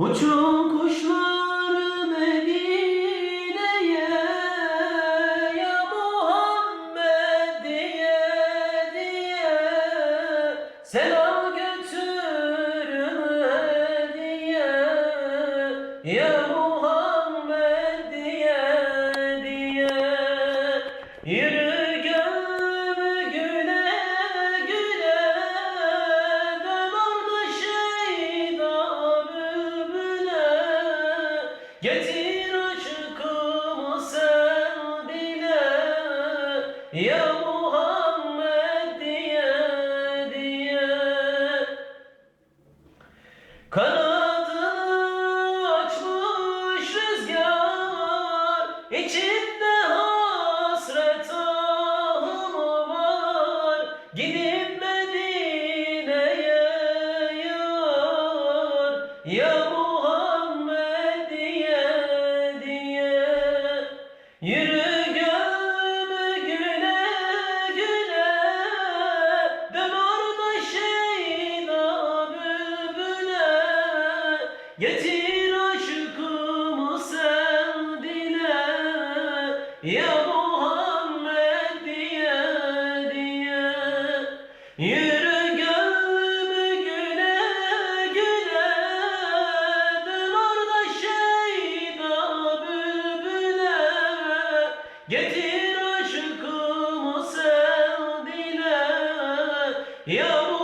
Uçun kuşlar Medine'ye Ya Muhammed diye diye. Selam götürün diye Ya Muhammed diye diye. Yürü Getir aşkımı sen dile Ya Muhammed diye diye. Kanadını açmış rüzgar içinde hasret ahımı var. Gidip Medine'ye yar Ya Muhammed Yürü gönlümü güle güle Dön şeyda bülbüle. Getir aşkımı sen dile Ya Muhammed diye diye. Getir aşkımı sevdiğine yavrum.